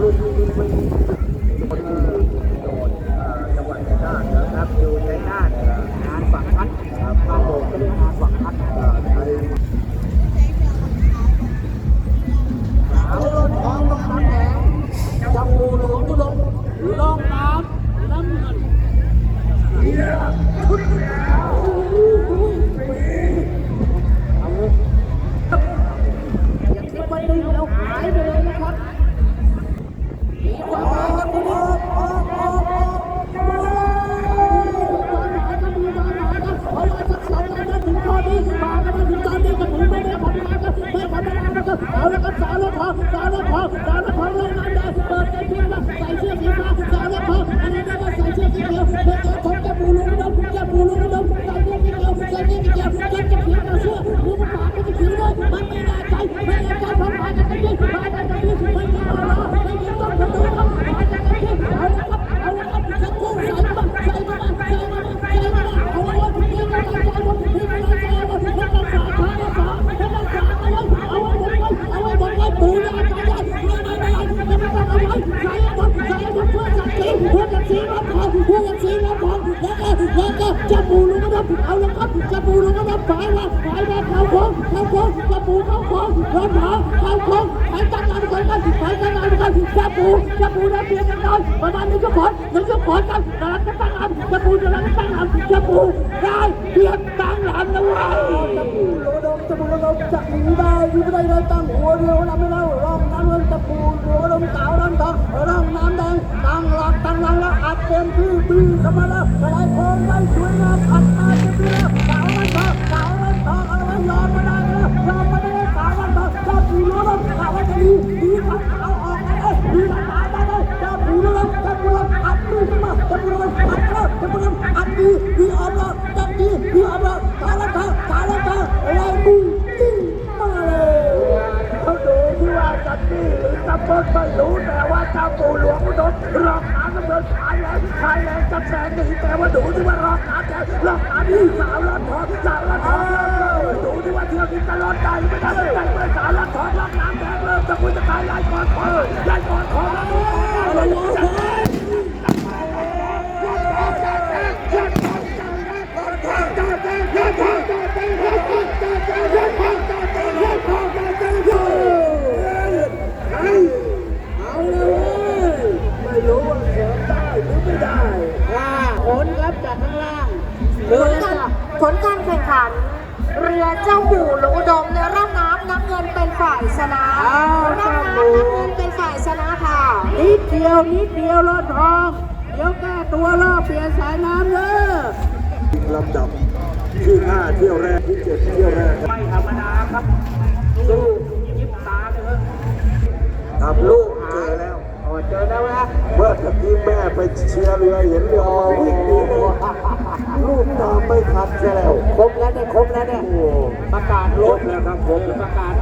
ลูกที่มีคนโดดจังหวัดชัยนาทนะครับอยู่ชัยนาท งข้อนี้มา อศักดิ์ศรีเพื่อศักดิ์ศรีรับของเพื่อศักดิ์ศรีรับของแล้วก็แล้วก็จะปูลุงก็ระดมเอาละครับจะปูลุงกระดมฝ่ายว่าฝ่ายว่าเขาโค้งเขาโค้งจะปูเขาโค้งรถหอเขาโค้งไปตั้งงานกันกันไปตั้งงานกันจะปูจะปูรับเพียงกันหน่อยประมาณนึ่งชั่วโมงหนึ่งชั่วโมงกันกำลังจะตั้งงานจะปูกำลังจะตั้งงานจะปูได้เพียงตั้งงานนะเว้ยจะปูโลดมจะปูโลดมจะหนีได้อยู่ไม่ได้เลยตั้งหัวเดียวนะไม่เล่า เต็มที่ปีเข้ามาแล้วอะไรโค้งไว้สวยงามอัดมาเต็มที่แล้วสาวมันทองสาวมันทองเอาไว้ยอมไม่ได้แล้วยอมไม่ได้สาวมันทองจะปูโลดมสาวมันจะดีดีครับเอาออกมาเลยดีหลังตายได้เลยจะปูโลดมจะปูโลดมอัดดีขึ้นมาจะปูโลดมอัดแล้วจะปูโลดมอัดดีดีออมแล้วจะดีดีออมแล้วสาวมันทองสาวมันทองอะไรดี จะนี่หรือจะเบิ้ลไม่รู้แต่ว่าเจ้าปู่หลวงอุดมรองน้ำกำเนินชายแรงชายแรงจะแสงหนีแต่ว่าหนูที่ว่ารองน้ำแดงรองน้ำนี่สาวรอดทองสาวรอดทองหนูที่ว่าเที่ยวนี้จะรอดใจไม่ได้ใจเมื่อสาวรอดทองรองน้ำแดงเริ่มจะคุยจะตายลายก่อนคอยายก่อนคอแล้วดูอะไรวะ เอาเลยไม่รู้ว่าเสริมได้หรือไม่ได้ว่า ผลครับจากข้างล่างผลการผลการแข่งขัน เรือเจ้าปู่หลวงอุดมในร่องน้ำน้ำเงินเป็นฝ่ายชนะร่องน้ำน้ำเงินเป็นฝ่ายชนะค่ะนิดเดียวนิดเดียวรอดทองเดี๋ยวแก้ตัวรอบเปลี่ยนสายน้ำเลยลำดับที่ห้าเที่ยวแรกที่เจ็ดเที่ยวแรกไม่ธรรมดาครับสู้ยิบตาเลยครับลูกเจอแล้วอ๋อเจอแล้วนะ ที่แม่ไปเชียร์เรือเห็นเรือวิ่งหนีเลย